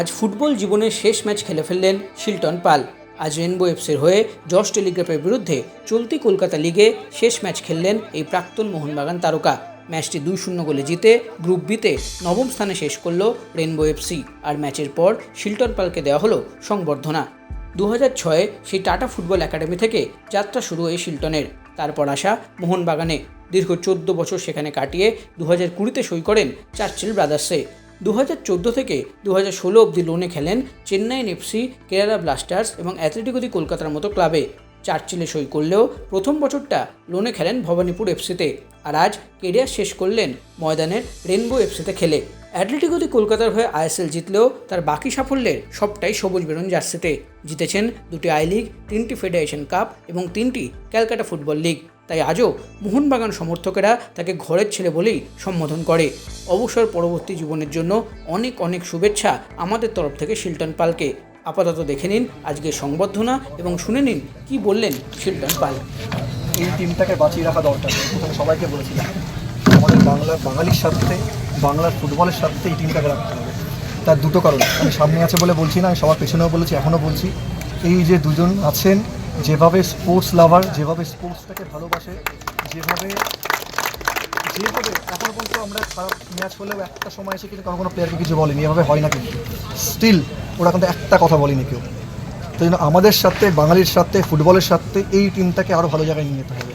আজ ফুটবল জীবনের শেষ ম্যাচ খেলে ফেললেন শিলটন পাল। আজ রেনবো এফসির হয়ে জস টেলিগ্রাফের বিরুদ্ধে চলতি কলকাতা লিগে শেষ ম্যাচ খেললেন এই প্রাক্তন মোহনবাগান তারকা। ম্যাচটি দুই শূন্য গোলে জিতে গ্রুপ বিতে নবম স্থানে শেষ করল রেনবো এফসি আর ম্যাচের পর শিলটন পালকে দেওয়া হলো সংবর্ধনা। দু হাজার ছয়ে সেই টাটা ফুটবল একাডেমি থেকে যাত্রা শুরু এই শিলটনের। তারপর আসা মোহনবাগানে। দীর্ঘ চোদ্দ বছর সেখানে কাটিয়ে দু হাজার কুড়িতে সই করেন চার্চিল ব্রাদার্সে। দু হাজার চোদ্দ থেকে দু ষোলো অবধি লোনে খেলেন চেন্নাইন এফসি কেরালা ব্লাস্টার্স এবং অ্যাথলেটিকো দি কলকাতার মতো ক্লাবে। চার্চিলে সই করলেও প্রথম বছরটা লোনে খেলেন ভবানীপুর এফসিতে আর আজ কেরিয়ার শেষ করলেন ময়দানের রেনবো এফসিতে খেলে। অ্যাথলেটিকো দি কলকাতার হয়ে আইএসএল জিতলেও তার বাকি সাফল্যের সবটাই সবুজ বেরোন জার্সিতে। জিতেছেন দুটি আই লিগ, তিনটি ফেডারেশন কাপ এবং তিনটি ক্যালকাটা ফুটবল লিগ। তাই আজও মোহনবাগান সমর্থকেরা তাকে ঘরের ছেলে বলেই সম্বোধন করে। অবসর পরবর্তী জীবনের জন্য অনেক অনেক শুভেচ্ছা আমাদের তরফ থেকে শিল্টন পালকে। আপাতত দেখে নিন আজকে সংবর্ধনা এবং শুনে নিন কি বললেন শিল্টন পাল। এই টিমটাকে বাঁচিয়ে রাখা দরকার। সবাইকে বলেছিলাম, আমাদের বাংলার বাঙালির স্বার্থে, বাংলার ফুটবলের স্বার্থে এই টিমটাকে রাখতে হবে। তার দুটো কারণ, আমি সামনে আছে বলে বলছি না, আমি সবার পেছনেও বলেছি, এখনও বলছি। এই যে দুজন আছেন যেভাবে স্পোর্টস লাভার যেভাবে স্পোর্টসটাকে ভালোবাসে, যেভাবে যেভাবে এখনও পর্যন্ত আমরা খারাপ ম্যাচ হলেও একটা সময় এসে কিন্তু কোনো কোনো প্লেয়ারকে কিছু বলেনি, এভাবে হয় না কিন্তু। স্টিল ওরা কিন্তু একটা কথা বলেনি কেউ। তো জন্য আমাদের সাথে, বাঙালির সাথে, ফুটবলের সাথে এই টিমটাকে আরও ভালো জায়গায় নিয়ে যেতে হবে।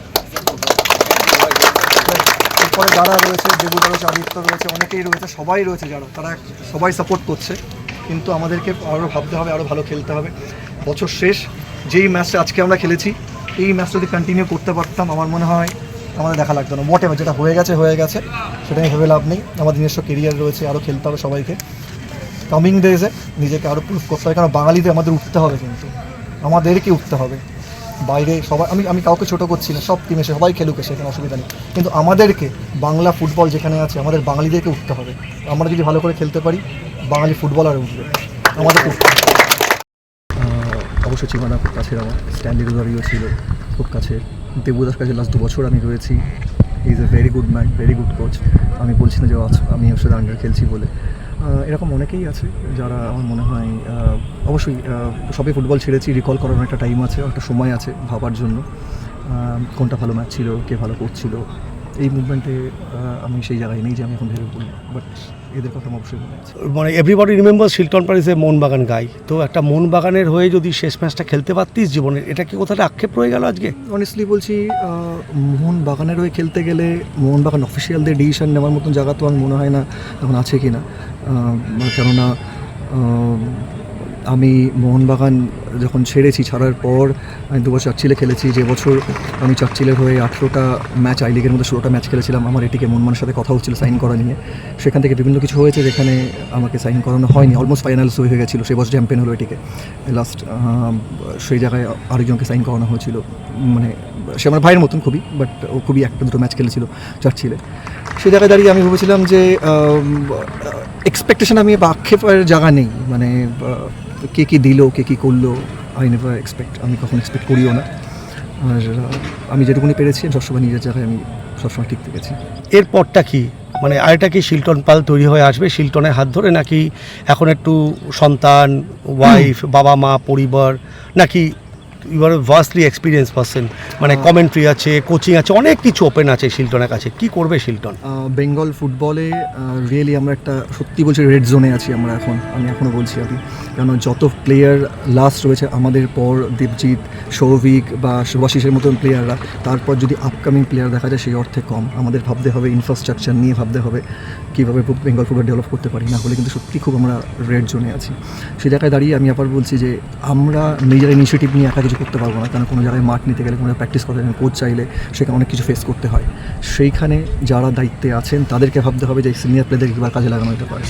এরপরে যারা রয়েছে দেবুদা রয়েছে আদিত্য রয়েছে, অনেকেই রয়েছে, সবাই রয়েছে যারা, তারা সবাই সাপোর্ট করছে। কিন্তু আমাদেরকে আরও ভাবতে হবে আরও ভালো খেলতে হবে। বছর শেষ যেই ম্যাচটা আজকে আমরা খেলেছি, এই ম্যাচটা যদি কন্টিনিউ করতে পারতাম, আমার মনে হয় আমাদের দেখা লাগতো না। এভার যেটা হয়ে গেছে হয়ে গেছে। সেটা নিয়ে ভেবে লাভ নেই। আমাদের নিজস্ব কেরিয়ার রয়েছে আরও খেলতে হবে সবাইকে। কামিং ডেজে নিজেকে আরও প্রুফ করতে হবে, কারণ বাঙালিতে আমাদের উঠতে হবে কিন্তু। আমাদেরকে উঠতে হবে। বাইরে সবাই, আমি আমি কাউকে ছোটো করছি না, সব টিমে সবাই খেলুক সেখানে অসুবিধা নেই। কিন্তু আমাদেরকে, বাংলা ফুটবল যেখানে আছে, আমাদের বাঙালিদেরকে উঠতে হবে। আমরা যদি ভালো করে খেলতে পারি, বাঙালি ফুটবলার উঠবে। আমাদের উঠতে হবে। অবশ্যই চিমানা খুব কাছের আমার। স্ট্যান্ডি রুদারিও ছিল খুব কাছে দেবুদার কাছে লাস্ট দু বছর আমি রয়েছি। Is a very good man very good coach আমি বলছি না যে আমি ওর সাথে আন্ডার খেলছি বলে। এরকম অনেকেই আছে যারা আমার মনে হয় অবশ্যই সবই ফুটবল ছেড়েছি রিকল করার একটা টাইম আছে, একটা সময় আছে ভাবার জন্য। কোনটা ভালো ম্যাচ ছিল, কে ভালো করছিল এই মুভমেন্টে আমি সেই জায়গায় নেই যে আমি এখন ভেবে বলি বাট এদের কথা আমার অবশ্যই মনে আছে মানে everybody remember Shilton a Mohun Bagan guy তো একটা মোহনবাগানের হয়ে যদি শেষ ম্যাচটা খেলতে পারতিস জীবনে এটা কি কোথাও আক্ষেপ রয়ে গেল আজকে? অনেস্টলি বলছি আহ, মোহন বাগানের হয়ে খেলতে গেলে মোহনবাগান অফিসিয়ালদের ডিসিশন নেওয়ার মতন জায়গা তো আমার মনে হয় না এখন আছে কি না কেননা আহ, আমি মোহনবাগান যখন ছেড়েছি ছাড়ার পর, আমি দু বছর চার্চিলে খেলেছি। যে বছর আমি চার্চিলের হয়ে আঠেরোটা ম্যাচ আই লিগের মধ্যে ষোলোটা ম্যাচ খেলেছিলাম, আমার এটিকে মোহনবাগানের সাথে কথা হচ্ছিল সাইন করা নিয়ে। সেখান থেকে বিভিন্ন কিছু হয়েছে যেখানে আমাকে সাইন করানো হয়নি। অলমোস্ট ফাইনালস হয়ে গেছিল, সে বছর চ্যাম্পিয়ন হলো এটিকে। লাস্ট সেই জায়গায় আরেকজনকে সাইন করানো হয়েছিল। মানে সে আমার ভাইয়ের মতন খুবই বাট ও খুবই একটা দুটো ম্যাচ খেলেছিল চার্চিলে সে জায়গায় দাঁড়িয়ে আমি ভেবেছিলাম যে এক্সপেকটেশন আমি বা আক্ষেপের জায়গা নেই। মানে কে কী দিল, কে কী করল আই নেভার এক্সপেক্ট আমি কখনো এক্সপেক্ট করিও না। আর আমি যেটুকুনি পেরেছি সবসময় নিজের জায়গায় আমি সবসময় ঠিক থেকেছি এরপরটা কি? মানে আরেকটা কি শিল্টন পাল তৈরি হয়ে আসবে? শিল্টনের হাত ধরে নাকি এখন একটু সন্তান ওয়াইফ বাবা মা পরিবার, নাকি ইউর ভাস্টলি এক্সপিরিয়েন্স পার্সন মানে কমেন্ট্রি আছে কোচিং আছে অনেক কিছু ওপেন আছে শিলটনের কাছে। কি করবে শিলটন বেঙ্গল ফুটবলে রিয়েলি আমরা একটা সত্যি বলছি রেড জোনে আছি আমরা এখন আমি এখনও বলছি আমি। কেন যত প্লেয়ার লাস্ট রয়েছে আমাদের পর দেবজিৎ সৌভিক বা শুভাশিসের মতন প্লেয়াররা তারপর যদি আপকামিং প্লেয়ার দেখা যায় সেই অর্থে কম। আমাদের ভাবতে হবে ইনফ্রাস্ট্রাকচার নিয়ে ভাবতে হবে কীভাবে বেঙ্গল ফুটবল ডেভেলপ করতে পারি না হলে কিন্তু সত্যি খুব আমরা রেড জোনে আছি। সেই জায়গায় দাঁড়িয়ে আমি আবার বলছি যে আমরা নিজেরা ইনিশিয়েটিভ নিয়ে একা কিছু করতে পারব না। কারণ কোনো জায়গায় মাঠ নিতে গেলে কোনো প্র্যাকটিস করতে গেলে কোচ চাইলে সেখানে অনেক কিছু ফেস করতে হয়। সেইখানে যারা দায়িত্বে আছেন, তাদেরকে ভাবতে হবে যে সিনিয়র প্লেয়ারদের কীভাবে কাজে লাগানো যেতে পারে।